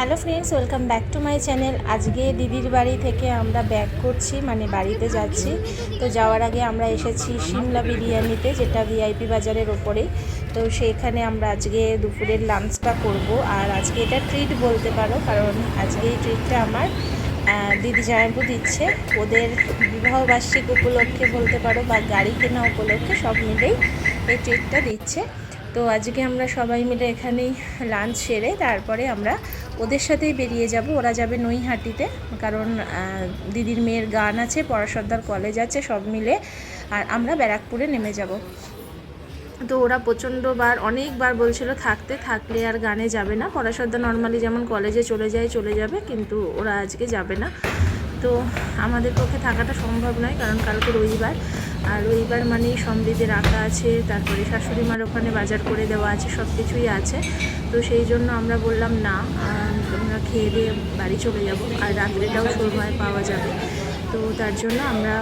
Hello friends, welcome back to my channel. আজকে দিদির বাড়ি থেকে আমরা ব্যাক করছি মানে বাড়িতে যাচ্ছি। তো যাওয়ার আগে আমরা এসেছি সিমলা বিরিয়ানিতে, যেটা ভিআইপি বাজারের ওপরে তো সেইখানে আমরা আজকে দুপুরের লাঞ্চটা করব। আর আজকে এটা ট্রিট বলতে পারো, কারণ আজকে এই ট্রিটটা আমার দিদি জামাইবু দিচ্ছে। ওদের বিবাহবার্ষিক উপলক্ষে বলতে পারো বা গাড়ি কেনা উপলক্ষে সব মিলেই এই ট্রিটটা দিচ্ছে। তো আজকে আমরা সবাই মিলে এখানেই লাঞ্চ সেরে তারপরে আমরা ওদের সাথেই বেরিয়ে যাব। ওরা যাবে নৈহাটিতে, কারণ দিদির মেয়ের গান আছে পরাশদ্দার কলেজ আছে, সব মিলে আর আমরা ব্যারাকপুরে নেমে যাব। তো ওরা প্রচণ্ডবার, অনেকবার বলছিল থাকতে, থাকলে আর গানে যাবে না। পরাশদ্দা নর্মালি যেমন কলেজে চলে যায়, চলে যাবে, কিন্তু ওরা আজকে যাবে না। তো আমাদের পক্ষে থাকাটা সম্ভব নয়, কারণ কালকে রবিবার। আর রবিবার মানেই সমৃদ্ধি রাখা আছে, তারপরে শাশুড়ি মার ওখানে বাজার করে দেওয়া আছে, সব কিছুই আছে। তো সেই জন্য আমরা বললাম, না আমরা খেয়ে দিয়ে বাড়ি চলে যাব, আর রাত্রেটাও সময় পাওয়া যাবে। তো তার জন্য আমরা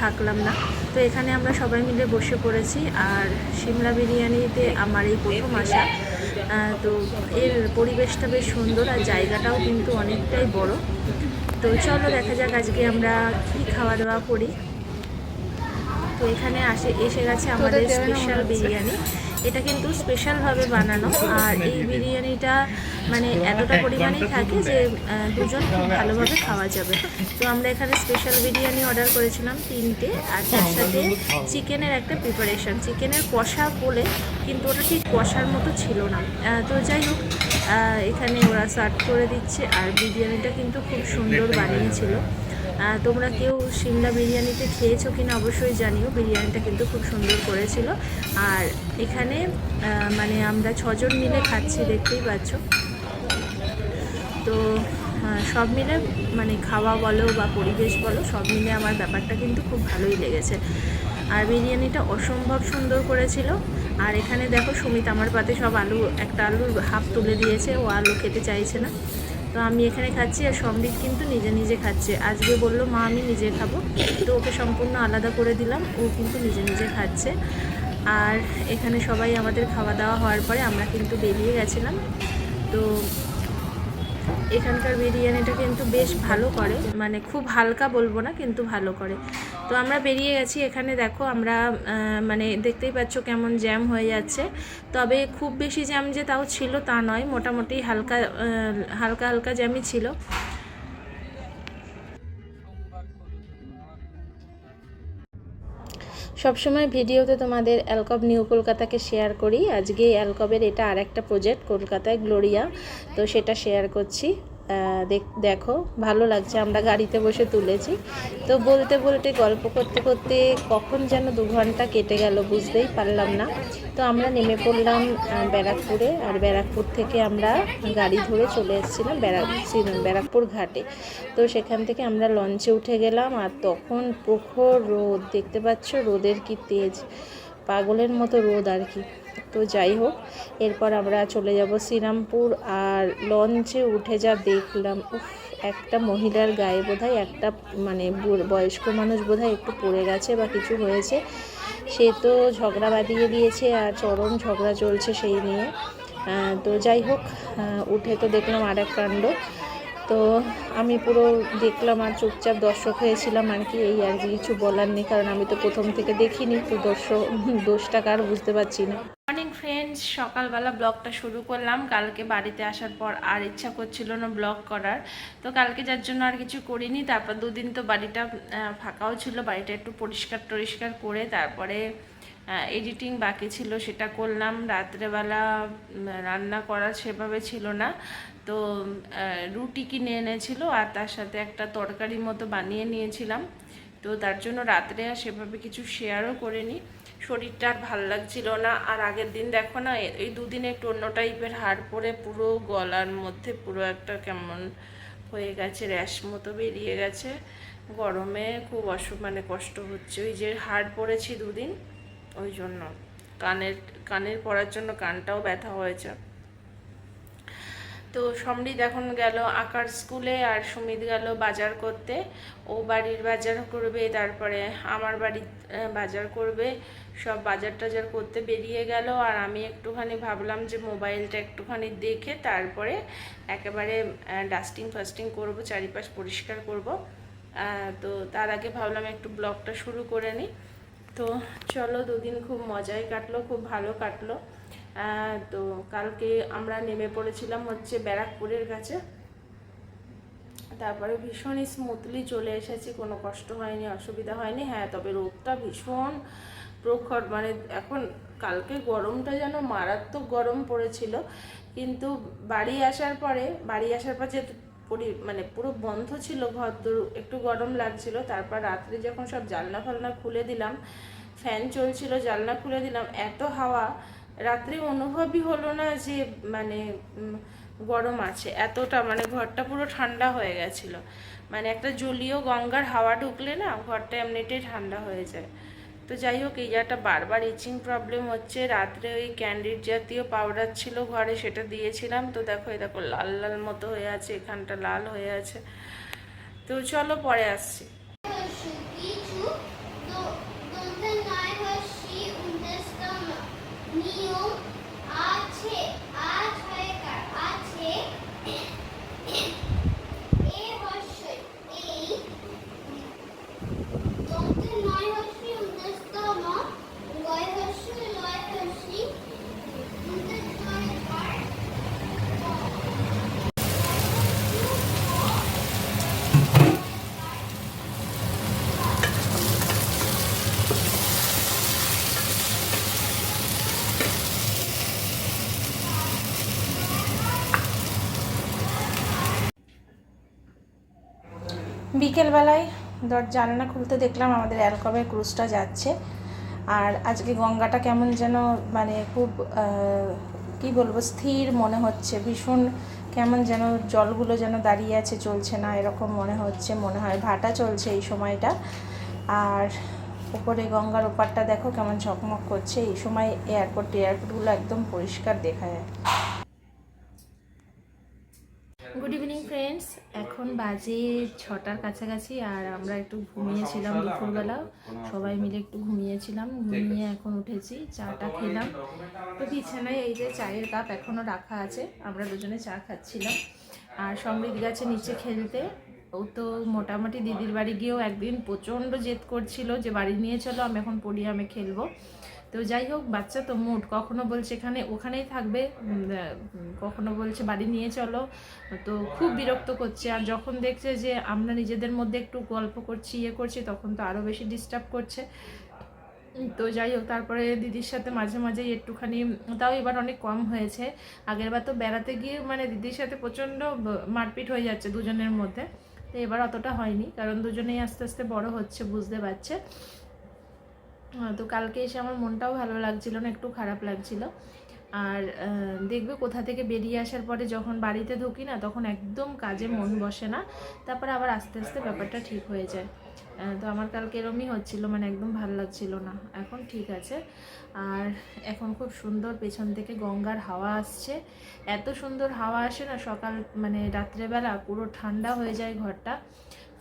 থাকলাম না। তো এখানে আমরা সবাই মিলে বসে পড়েছি, আর সিমলা বিরিয়ানিতে আমার এই প্রথম আসা। তো এর পরিবেশটা বেশ সুন্দর, আর জায়গাটাও কিন্তু অনেকটাই বড়। তো চলো দেখা যাক আজকে আমরা কি খাওয়া দাওয়া করি। তো এখানে আসে এসে গেছে আমাদের স্পেশাল বিরিয়ানি। এটা কিন্তু স্পেশালভাবে বানানো। আর এই বিরিয়ানিটা মানে এতটা পরিমাণেই থাকে যে দুজন খুব ভালোভাবে খাওয়া যাবে। তো আমরা এখানে স্পেশাল বিরিয়ানি অর্ডার করেছিলাম তিনটে আর তার সাথে চিকেনের একটা প্রিপারেশন চিকেনের কষা বলে কিন্তু ওটা ঠিক কষার মতো ছিল না। তো যাই হোক এখানে ওরা সার্ভ করে দিচ্ছে আর বিরিয়ানিটা কিন্তু খুব সুন্দর বানিয়েছিল। তোমরা কেউ সিমলা বিরিয়ানিতে খেয়েছো কিনা অবশ্যই জানিও। বিরিয়ানিটা কিন্তু খুব সুন্দর করেছিল। আর এখানে মানে আমরা ছজন মিলে খাচ্ছি, দেখতেই পাচ্ছ। তো সব মিলে মানে খাওয়া বলো বা পরিবেশ বলো, সব মিলে আমার ব্যাপারটা কিন্তু খুব ভালোই লেগেছে। আর বিরিয়ানিটা অসম্ভব সুন্দর করেছিল। আর এখানে দেখো, সুমিত আমার পাতে সব আলু, একটা আলুর হাফ তুলে দিয়েছে। ও আলু খেতে চাইছে না। তো আমি এখানে খাচ্ছি আর সম্বিত কিন্তু নিজে নিজে খাচ্ছে। আজকে বলল, মা, আমি নিজে খাব। তো ওকে সম্পূর্ণ আলাদা করে দিলাম, ও কিন্তু নিজে নিজে খাচ্ছে। আর এখানে সবাই আমাদের খাওয়া দাওয়া হওয়ার পরে আমরা কিন্তু বেরিয়ে গেছিলাম। তো এখানকার বিরিয়ানিটা কিন্তু বেশ ভালো করে মানে খুব হালকা বলব না, কিন্তু ভালো করে। তো আমরা বেরিয়ে গেছি, এখানে দেখো আমরা মানে দেখতেই পাচ্ছ কেমন জ্যাম হয়ে যাচ্ছে। তবে খুব বেশি জ্যাম যে তাও ছিল তা নয়, মোটামুটি হালকা হালকা হালকা জ্যামই ছিল। সবসময় ভিডিওতে তোমাদের অ্যালকব নিউ কলকাতাকে শেয়ার করি। আজকে অ্যালকবের এটা আর একটা প্রজেক্ট কলকাতায় গ্লোরিয়া তো সেটা শেয়ার করছি। দেখ- ভালো লাগছে, আমরা গাড়িতে বসে তুলেছি। তো বলতে বলতে, গল্প করতে করতে কখন যেন দু ঘণ্টা কেটে গেল, বুঝতেই পারলাম না। তো আমরা নেমে পড়লাম ব্যারাকপুরে। আর ব্যারাকপুর থেকে আমরা গাড়ি ধরে চলে এসেছিলাম ব্যারাক ব্যারাকপুর ঘাটে। তো সেখান থেকে আমরা লঞ্চে উঠে গেলাম আর তখন প্রখর রোদ, দেখতে পাচ্ছ? রোদের কি তেজ, পাগলের মতো রোদ আর কি। তো যাই হোক, এরপর আমরা চলে যাব শ্রীরামপুর আর লঞ্চে উঠে যা দেখলাম, উফ, একটা মহিলার গায়ে বোধহয় একটা মানে বয়স্ক মানুষ বোধহয় একটু পড়ে গেছে বা কিছু হয়েছে। সে তো ঝগড়া বাঁধিয়ে দিয়েছে আর চরম ঝগড়া চলছে সেই নিয়ে। তো যাই হোক উঠে তো দেখলাম আর এক কাণ্ড। তো আমি পুরো দেখলাম আর চুপচাপ দর্শক হয়েছিলাম, আর কি এই আর কিছু বলার নেই, কারণ আমি তো প্রথম থেকে দেখিনি, তো দর্শক, দোষটা কার বুঝতে পারছি না। মর্নিং ফ্রেন্ডস সকালবেলা ব্লগটা শুরু করলাম, কালকে বাড়িতে আসার পর আর ইচ্ছা করছিল না ব্লগ করার, তো কালকে যার জন্য আর কিছু করিনি, তারপর দুদিন তো বাড়িটা ফাঁকাও ছিল, বাড়িটা একটু পরিষ্কার টরিষ্কার করে তারপরে এডিটিং বাকি ছিল, সেটা করলাম। রাত্রেবেলা রান্না করা সেভাবে ছিল না। তো রুটি কিনে এনেছিল আর তার সাথে একটা তরকারি মতো বানিয়ে নিয়েছিলাম। তো তার জন্য রাত্রে আর সেভাবে কিছু শেয়ারও করিনি। শরীরটা আর ভালো লাগছিল না। আর আগের দিন দেখো না এই দুদিনে একটু অন্য টাইপের হাড় পরে পুরো গলার মধ্যে পুরো একটা কেমন হয়ে গেছে র্যাশ মতো বেরিয়ে গেছে। গরমে খুব অসু মানে কষ্ট হচ্ছে। ওই যে হাড় পরেছি দুদিন ওই জন্য। কানের কানের পড়ার জন্য কানটাও ব্যথা হয়েছে। তো সমৃদ্ধ এখন গেল আঁকার স্কুলে আর সুমিত গেল বাজার করতে। ও বাড়ির বাজার করবে, তারপরে আমার বাড়ির বাজার করবে। সব বাজার টাজার করতে বেরিয়ে গেল আর আমি একটুখানি ভাবলাম যে মোবাইলটা একটুখানি দেখে তারপরে একেবারে ডাস্টিং ফাস্টিং করব, চারিপাশ পরিষ্কার করব। তো তার আগে ভাবলাম একটু ব্লগটা শুরু করে নিই। তো চলো দুদিন খুব মজাই কাটলো, খুব ভালো কাটলো। তো কালকে আমরা নেমে পড়েছিলাম হচ্ছে ব্যারাকপুরের কাছে। তারপরে ভীষণই স্মুথলি চলে এসেছি, কোনো কষ্ট হয়নি, অসুবিধা হয়নি। হ্যাঁ তবে রোদটা ভীষণ প্রখর মানে এখন কালকে গরমটা যেন মারাত্মক গরম পড়েছিল। কিন্তু বাড়ি আসার পরে, বাড়ি আসার পর যে পরি মানে পুরো বন্ধ ছিল ঘর একটু গরম লাগছিল। তারপর রাত্রে যখন সব জানলা ফালনা খুলে দিলাম, ফ্যান চলছিল, জানলা খুলে দিলাম, এত হাওয়া, রাত্রে অনুভবই হলো না যে মানে গরম আছে। এতটা মানে ঘরটা পুরো ঠান্ডা হয়ে গেছিল। মানে একটা জলীয় গঙ্গার হাওয়া ঢুকলে না, ঘরটা এমনিতেই ঠান্ডা হয়ে যায়। তো যাই হোক, এই জায়গাটা বারবার ইচিং প্রবলেম হচ্ছে, রাত্রে ওই ক্যান্ডিড জাতীয় পাউডার ছিল ঘরে, সেটা দিয়েছিলাম। তো দেখো, এই দেখো, লাল লাল মতো হয়ে আছে, এখানটা লাল হয়ে আছে। তো চলো পরে আসছি। বিকেলবেলায় দর জানলা খুলতে দেখলাম আমাদের অ্যালকমের ক্রুজটা যাচ্ছে। আর আজকে গঙ্গাটা কেমন যেন মানে খুব কি বলব, স্থির মনে হচ্ছে। ভীষণ কেমন যেন জলগুলো যেন দাঁড়িয়ে আছে, চলছে না, এরকম মনে হচ্ছে, মনে হয় ভাটা চলছে এই সময়টা। আর উপরে গঙ্গার ওপারটা দেখো কেমন ঝকমক করছে। এই সময় এয়ারপোর্ট এয়ারপোর্টগুলো একদম পরিষ্কার দেখা যায়। গুড ইভিনিং ফ্রেন্ডস এখন বাজে ছটার কাছাকাছি আর আমরা একটু ঘুমিয়েছিলাম দুপুরবেলা। সবাই মিলে একটু ঘুমিয়েছিলাম। ঘুমিয়ে এখন উঠেছি, চাটা খেলাম। তো বিছানায় এই যে চায়ের কাপ এখনও রাখা আছে। আমরা দুজনে চা খাচ্ছিলাম। আর সমৃদ্ধ গাছে নিচে খেলতে। ও তো মোটামুটি দিদির বাড়ি গিয়েও একদিন প্রচণ্ড জেদ করছিল যে বাড়ি নিয়ে চলো, আমি এখন পড়িয়ামে খেলব। তো যাই হোক, বাচ্চা তো মুড কখনো বলছে এখানে, ওখানেই থাকবে। কখনো বলছে বাড়ি নিয়ে চলো। তো খুব বিরক্ত করছে। আর যখন দেখছে যে আমরা নিজেদের মধ্যে একটু গল্প করছি ইয়ে করছি, তখন তো আরও বেশি ডিস্টার্ব করছে। তো যাই হোক, তারপরে দিদির সাথে মাঝে মাঝে একটুখানি, তাও এবার অনেক কম হয়েছে। আগের বার তো বেড়াতে গিয়ে মানে দিদির সাথে প্রচণ্ড মারপিট হয়ে যাচ্ছে দুজনের মধ্যে। তো এবার অতটা হয়নি, কারণ দুজনেই আস্তে আস্তে বড় হচ্ছে, বুঝতে পারছে। তো কালকে এসে আমার মনটাও ভালো লাগছিল না একটু খারাপ লাগছিল। আর দেখবে কোথা থেকে বেরিয়ে আসার পরে যখন বাড়িতে ঢুকি না তখন একদম কাজে মন বসে না তারপরে আবার আস্তে আস্তে ব্যাপারটা ঠিক হয়ে যায়। তো আমার কালকে এরমই হচ্ছিল মানে একদম ভালো লাগছিল না এখন ঠিক আছে। আর এখন খুব সুন্দর পেছন থেকে গঙ্গার হাওয়া আসছে। এত সুন্দর হাওয়া আসে না সকাল মানে রাত্রেবেলা পুরো ঠান্ডা হয়ে যায় ঘরটা।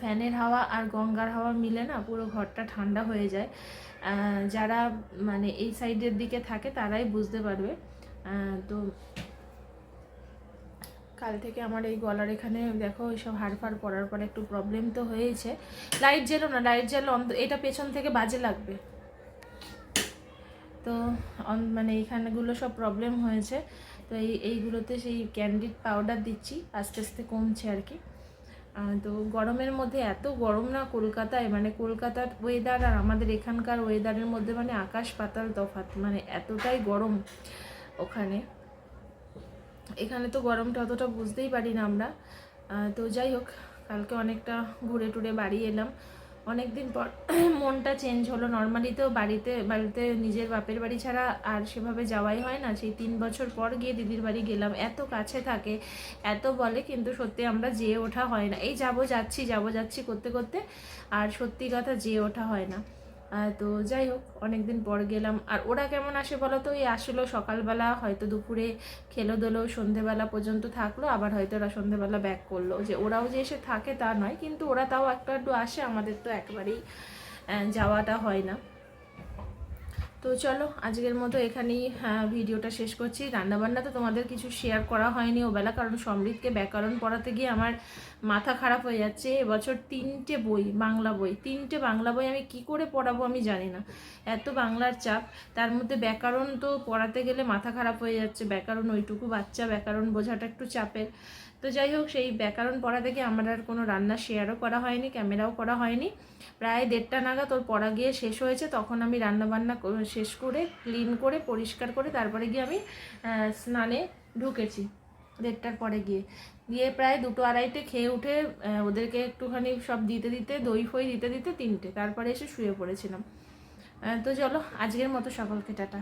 ফ্যানের হাওয়া আর গঙ্গার হাওয়া মিলে না পুরো ঘরটা ঠান্ডা হয়ে যায়। যারা মানে এই সাইডের দিকে থাকে তারাই বুঝতে পারবে। তো কাল থেকে আমার এই গলার এখানে দেখো এইসব হাড় ফাড় পড়ার পরে একটু প্রবলেম তো হয়েছে। লাইট জ্বেলো না লাইট অন্ত- এটা পেছন থেকে বাজে লাগবে। তো মানে এইখানেগুলো সব প্রবলেম হয়েছে। তো এই, এইগুলোতে সেই ক্যান্ডিড পাউডার দিচ্ছি, আস্তে আস্তে কমছে আর কি। তো গরমের মধ্যে এত গরম না কলকাতায় মানে কলকাতার ওয়েদার আর আমাদের এখানকার ওয়েদারের মধ্যে মানে আকাশ পাতাল তফাত মানে এতটাই গরম ওখানে। এখানে তো গরমটা অতটা বুঝতেই পারি না আমরা তো যাই হোক, কালকে অনেকটা ঘুরে টুরে বাড়ি এলাম। অনেক দিন পর মনটা চেঞ্জ হলো। নর্মালি তো বাড়িতে বাড়িতে নিজের বাপের বাড়ি ছাড়া আর সেভাবে যাওয়াই হয় না। সেই তিন বছর পর গিয়ে দিদির বাড়ি গেলাম। এত কাছে থাকে, এত বলে, কিন্তু সত্যি আমরা যেয়ে ওঠা হয় না। এই যাব যাচ্ছি যাব যাচ্ছি করতে করতে, আর সত্যি কথা, যেয়ে ওঠা হয় না। তো যাই হোক অনেক দিন পর গেলাম। আর ওরা কেমন আসে বলো তো? এই আসলো সকালবেলা, হয়তো দুপুরে খেলো দোলো সন্ধেবেলা পর্যন্ত থাকল, আবার হয়তো ওরা সন্ধেবেলা ব্যাক করল। যে ওরাও যে এসে থাকে তা নয়, কিন্তু ওরা তাও একটু একটু আসে, আমাদের তো একবারেই যাওয়াটা হয় না। তো চলো আজকের মতো এখানেই হ্যাঁ, ভিডিওটা শেষ করছি। রান্নাবান্না তো তোমাদের কিছু শেয়ার করা হয়নি ওবেলা কারণ সমৃদ্ধকে ব্যাকরণ পড়াতে গিয়ে আমার মাথা খারাপ হয়ে যাচ্ছে। এবছর তিনটে বই বাংলা বই। তিনটে বাংলা বই আমি কি করে পড়াবো আমি জানি না। এত বাংলার চাপ। তার মধ্যে ব্যাকরণ তো পড়াতে গেলে মাথা খারাপ হয়ে যাচ্ছে। ব্যাকরণ ওইটুকু বাচ্চা ব্যাকরণ বোঝাটা একটু চাপের। তো যাই হোক, সেই ব্যাকরণ পড়া থেকে আমার আর কোনো রান্না শেয়ারও করা হয়নি ক্যামেরাও করা হয়নি। প্রায় দেড়টা নাগাদ ওর পড়া গিয়ে শেষ হয়েছে। তখন আমি রান্নাবান্না শেষ করে ক্লিন করে, পরিষ্কার করে তারপরে গিয়ে আমি স্নানে ঢুকেছি দেড়টার পরে গিয়ে। গিয়ে প্রায় দুটো আড়াইটে খেয়ে উঠে ওদেরকে একটুখানি সব দিতে দিতে, দই ফই দিতে দিতে তিনটে। তারপরে এসে শুয়ে পড়েছিলাম। তো চলো, আজকের মতো সকলকে টাটা।